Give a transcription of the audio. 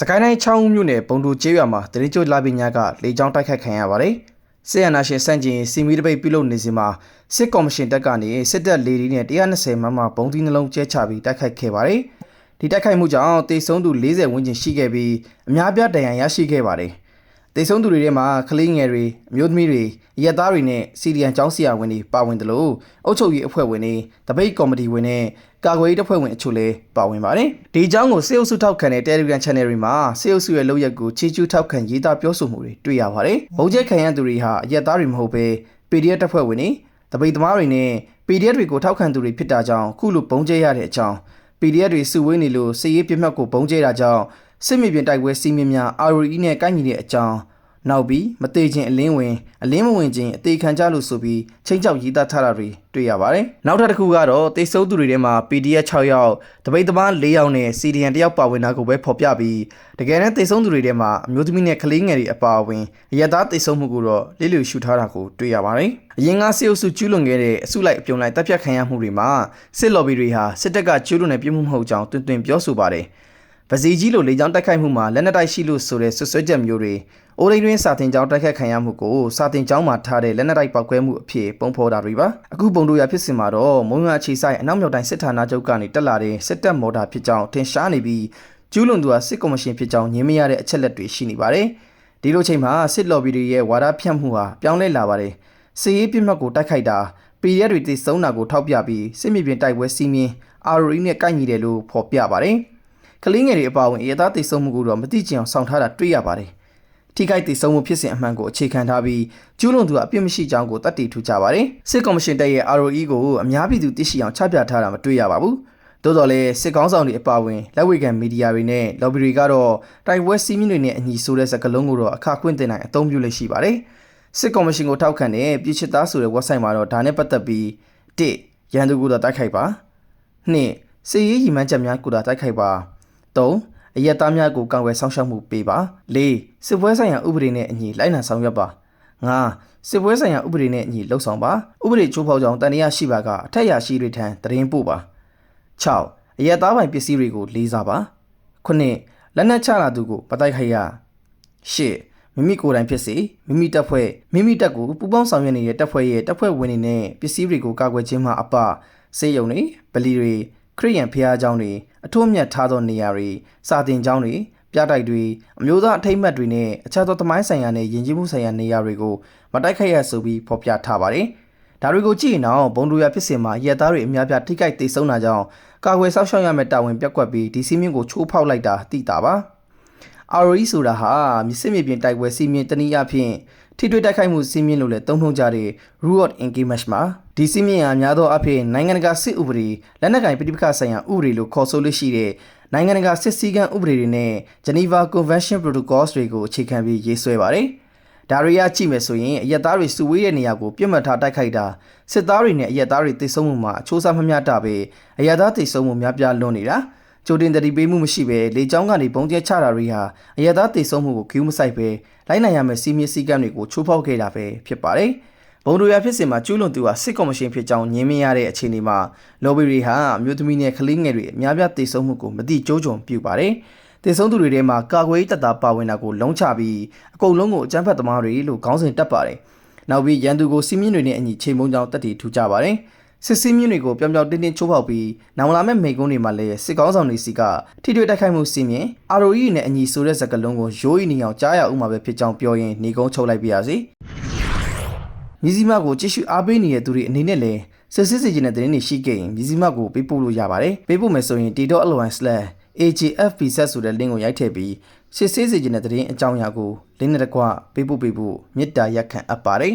စကိုင်းတိုင်းချောင်းဦးမြို့နယ်ဘုံတူကျေးရွာမှာတရင်ကျိုးလာပညာကလေကြောင်းတိုက်ခိုက်ခံရပါတယ်။စစ်အာဏာရှင်စန့်ကျင်စီမီတပိတ်ပြုလုပ်နေစဉ်မှာစစ်ကော်မရှင်တပ်ကနေစစ်တပ်လေဒီနဲ့120မမဘုံသီးနှလုံးကျဲချပြီးတိုက်ခိုက်ခဲ့ပါတယ်။ဒီတိုက်ခိုက်မှုကြောင့်တေဆုံးသူ40ဝန်းကျင်ရှိခဲ့ပြီးအများပြားဒဏ်ရာရရှိခဲ့ပါတယ်။ တေဆုံးသူတွေထဲမှာကလေးငယ်တွေအမျိုးသမီးတွေရက်သားတွေနဲ့စီရီယန်ကျောင်းဆရာဝန်တွေပါဝင်တယ်လို့အုပ်ချုပ်ရေးအဖွဲ့ဝင်တွေတပိတ်ကော်မတီဝင်နဲ့ကာကွယ်ရေးတပ်ဖွဲ့ဝင်အချို့လည်းပါဝင်ပါတယ်။ဒီအကြောင်းကိုစေအုပ်စုထောက်ခံတဲ့ Telegram Channel တွေမှာစေအုပ်စုရဲ့လုပ်ရက်ကိုချီကျူးထောက်ခံရေးသားပြောဆိုမှုတွေတွေ့ရပါတယ်။ဘုံကျဲခံရသူတွေဟာရက်သားတွေမဟုတ်ဘဲ PDF တပ်ဖွဲ့ဝင်တွေတပိတ်သမားတွေနဲ့ PDF တွေကိုထောက်ခံသူတွေဖြစ်တာကြောင့်ခုလိုဘုံကျဲရတဲ့အကြောင်း PDF တွေစုဝေးနေလို့စစ်ရေးပြတ်မှတ်ကိုဘုံကျဲတာကြောင့်စစ်မြေပြင်တိုက်ပွဲစီးမင်းများ ROE နဲ့ကိုက်ညီတဲ့အကြောင်း နောက်ပြီးမသေးခြင်းအလင်းဝင်အလင်းမဝင်ခြင်းအသေးခံကြလို့ဆိုပြီးချင်းချောက်ရေးသားထားတာတွေတွေ့ရပါတယ်။နောက်ထပ်တစ်ခုကတော့တေဆုပ်သူတွေထဲမှာ PDF 6ယောက်တပိတ်သမား4ယောက်နဲ့ CDN 1ယောက်ပါဝင်တာကိုပဲဖော်ပြပြီးတကယ်တမ်းတေဆုံးသူတွေထဲမှာအမျိုးသမီးနဲ့ကလေးငယ်တွေအပါအဝင်အရသားတေဆုံးမှုကိုတော့လေးလျူရှုထားတာကိုတွေ့ရပါတယ်။အရင်ကစစ်အုပ်စုကျူးလွန်ခဲ့တဲ့အစုလိုက်အပြုံလိုက်တပ်ဖြတ်ခံရမှုတွေမှာစစ်လော်ဘီတွေဟာစစ်တပ်ကကျူးလွန်တဲ့ပြစ်မှုမဟုတ်ကြောင်းတွင်တွင်ပြောဆိုပါတယ်။ ဗစီကြီးလိုလေကြောင်းတိုက်ခိုက်မှုမှာလက်နက်တိုက်ရှိလို့ဆိုတဲ့ဆွဆွဲချက်မျိုးတွေအိုးရင်းတွင်စာတင်ကျောင်းတိုက်ခိုက်ခံရမှုကိုစာတင်ကျောင်းမှာထားတဲ့လက်နက်တိုက်ပောက်ကွဲမှုအဖြစ်ပုံဖော်တာတွေပါအခုပုံတို့ရဖြစ်စင်မှာတော့မုံရွာခြေဆိုင်အနောက်မြောက်တိုင်းစစ်ဌာနချုပ်ကနေတက်လာတဲ့စစ်တပ်မော်တာဖြစ်ကြောင်းထင်ရှားနေပြီးကျူးလွန်သူဟာစစ်ကော်မရှင်ဖြစ်ကြောင်းညင်းမရတဲ့အချက်လက်တွေရှိနေပါတယ်ဒီလိုချိန်မှာစစ်လော်ဘီတွေရဲ့ဝါဒဖြန့်မှုဟာပြောင်းလဲလာပါတယ်စစ်ရေးပြစ်မှတ်ကိုတိုက်ခိုက်တာ PDF တွေတည်ဆုံးတာကိုထောက်ပြပြီးစစ်မြေပြင်တိုက်ပွဲစီးမြင် ROE နဲ့ကိုက်ညီတယ်လို့ဖော်ပြပါတယ် ကလေးငယ်တွေအပါအဝင်အရသားတိတ်ဆုံးမှုကိုတော့မတိကျအောင်ဆောင်ထားတာတွေ့ရပါတယ်။ထိခိုက်တိတ်ဆုံးမှုဖြစ်စဉ်အမှန်ကိုအခြေခံထားပြီးကျူးလွန်သူကအပြစ်မရှိကြောင်းကိုတတ်တည်ထူကြပါတယ်။စစ်ကော်မရှင်တပ်ရဲ့ ROE ကိုအများပြည်သူသိရှိအောင်ချပြထားတာမတွေ့ရပါဘူး။သို့တော်လည်းစစ်ကောင်းဆောင်တွေအပါအဝင်လက်ဝဲကန်မီဒီယာတွေနဲ့ lobby တွေကတော့တိုက်ပွဲစီးမြင့်တွေနဲ့အညီဆိုတဲ့စကားလုံးကိုတော့အခါခွင့်တင်နိုင်အသုံးပြုလို့ရှိပါတယ်။စစ်ကော်မရှင်ကိုထောက်ခံတဲ့ပြည်ချစ်သားဆိုတဲ့ website မှာတော့ဒါနဲ့ပတ်သက်ပြီး1ရန်သူကိုတော့တိုက်ခိုက်ပါ2စစ်ရေးရည်မှန်းချက်များကိုတော့တိုက်ခိုက်ပါ 3အယက်သားများကိုကာကွယ်ဆောင်ရှောက်မှုပေးပါ4စစ်ပွဲဆိုင်ရာဥပဒေနဲ့အညီလိုက်နာဆောင်ရွက်ပါ5စစ်ပွဲဆိုင်ရာဥပဒေနဲ့အညီလှုပ်ဆောင်ပါဥပဒေချိုးဖောက်ကြောင်းတန်တရားရှိပါကအထက်ရရှိတွေထံတရင်ပို့ပါ6အယက်သားပိုင်ပစ္စည်းတွေကိုလေးစားပါ9လက်နက်ချလာသူကိုပတိုက်ခိုက်ရ8မိမိကိုယ်တိုင်ဖြစ်စေမိမိတပ်ဖွဲ့မိမိတပ်ကိုပူးပေါင်းဆောင်ရွက်နေတဲ့တပ်ဖွဲ့ရဲ့တပ်ဖွဲ့ဝင်တွေနဲ့ပစ္စည်းတွေကိုကာကွယ်ခြင်းမှာအပစေယုံတွေဗလီတွေ ခရိယန်ဖျားเจ้าတွေအထွတ်မြတ်ထားသောနေရာတွေစာတင်ကျောင်းတွေပြတိုက်တွေအမျိုးသားအထိတ်မှတ်တွေနဲ့အခြားသောသမိုင်းဆိုင်ရာနဲ့ယဉ်ကျေးမှုဆိုင်ရာနေရာတွေကိုမတိုက်ခိုက်ရဆိုပြီးဖော်ပြထားပါတယ်။ဒါတွေကိုကြည့်ရင်တော့ဘုံဒူရဖြစ်စဉ်မှာရဲသားတွေအများပြထိခိုက်ဒေဆုံးတာကြောင့်ကာကွယ်ဆောက်ရှောက်ရမယ့်တာဝန်ပြက်ကွက်ပြီးဒီစီးမင်းကိုချိုးဖောက်လိုက်တာသိတာပါ။ ROE ဆိုတာဟာမြစ်စစ်မြေပြင်တိုက်ပွဲစီးမင်းတနည်းအားဖြင့် ထိတွေ့တိုက်ခိုက်မှုစီးမင်းလို့လည်းသုံးနှုန်းကြတဲ့ rule of engagement မှာဒီစီးမင်းဟာများသောအားဖြင့်နိုင်ငံတကာစစ်ဥပဒေလက်နက်ကိုင်ပဋိပက္ခဆိုင်ရာဥပဒေလို့ခေါ်ဆိုလို့ရှိတဲ့နိုင်ငံတကာစစ်စည်းကမ်းဥပဒေတွေနဲ့ Geneva Convention Protocols တွေကိုအခြေခံပြီးရေးဆွဲပါတယ်။ဒါတွေကကြည့်မယ်ဆိုရင်အရက်သားတွေစုဝေးတဲ့နေရာကိုပြစ်မှတ်ထားတိုက်ခိုက်တာစစ်သားတွေနဲ့အရက်သားတွေတိတ်ဆုံးမှုမှာအချိုးစားမမျှတာပဲအရက်သားတိတ်ဆုံးမှုများပြားလွန်နေတာ ကြိုတင်တတိပေးမှုမရှိပဲလေကြောင်းကနေပုံကျဲချတာတွေဟာအရက်သားတိတ်ဆုံးမှုကိုဂူးမဆိုင်ပဲလိုက်နိုင်ရမယ့်စီးမြင့်စည်းကမ်းတွေကိုချိုးဖောက်ခဲ့တာပဲဖြစ်ပါတယ်။ဘုံတို့ရဖြစ်စဉ်မှာကျူးလွန်သူဟာစစ်ကော်မရှင်ဖြစ်ကြောင်းညင်းမရတဲ့အခြေအနေမှာလော်ဘီတွေဟာအမျိုးသမီးနဲ့ကလေးငယ်တွေအများပြားတည်ဆုံမှုကိုမတိကျိုးကြုံပြုပါတယ်။တည်ဆုံသူတွေထဲမှာကာကွယ်တပ်သားပါဝင်တာကိုလုံးချပြီးအကုန်လုံးကိုအကြမ်းဖက်သမားတွေလို့ခေါင်းစဉ်တက်ပါတယ်။နောက်ပြီးရန်သူကိုစီးမြင့်တွေနဲ့အညီချိန်မုံကြောင်းတက်တည်ထူကြပါတယ်။ စစ်စင်းမြင့်တွေကိုပြောင်ပြောင်တင်းတင်းချိုးဖောက်ပြီးနောင်လာမဲ့မိကုန်းတွေမှာလည်းစစ်ကောင်းဆောင်တွေစီကထိတွေ့တိုက်ခိုက်မှုစီးမြင် ROE နဲ့အညီဆိုတဲ့စကားလုံးကိုရိုးရီနေအောင်ကြားရအောင်မှာပဲဖြစ်ကြောင်းပြောရင်နေကုန်းချုပ်လိုက်ပါရစေ။မြစည်းမကိုကြည့်ရှုအားပေးနေတဲ့သူတွေအနေနဲ့လည်းစစ်စစ်စီကျင်တဲ့သတင်းတွေရှိခဲ့ရင်မြစည်းမကိုပေးပို့လို့ရပါတယ်ပေးပို့မယ်ဆိုရင် t.allowance/agfp ဆက်ဆိုတဲ့ link ကိုရိုက်ထည့်ပြီးစစ်စစ်စီကျင်တဲ့သတင်းအကြောင်းအရာကို link နဲ့တကွပေးပို့ပေးဖို့မေတ္တာရက်ခံအပ်ပါတယ်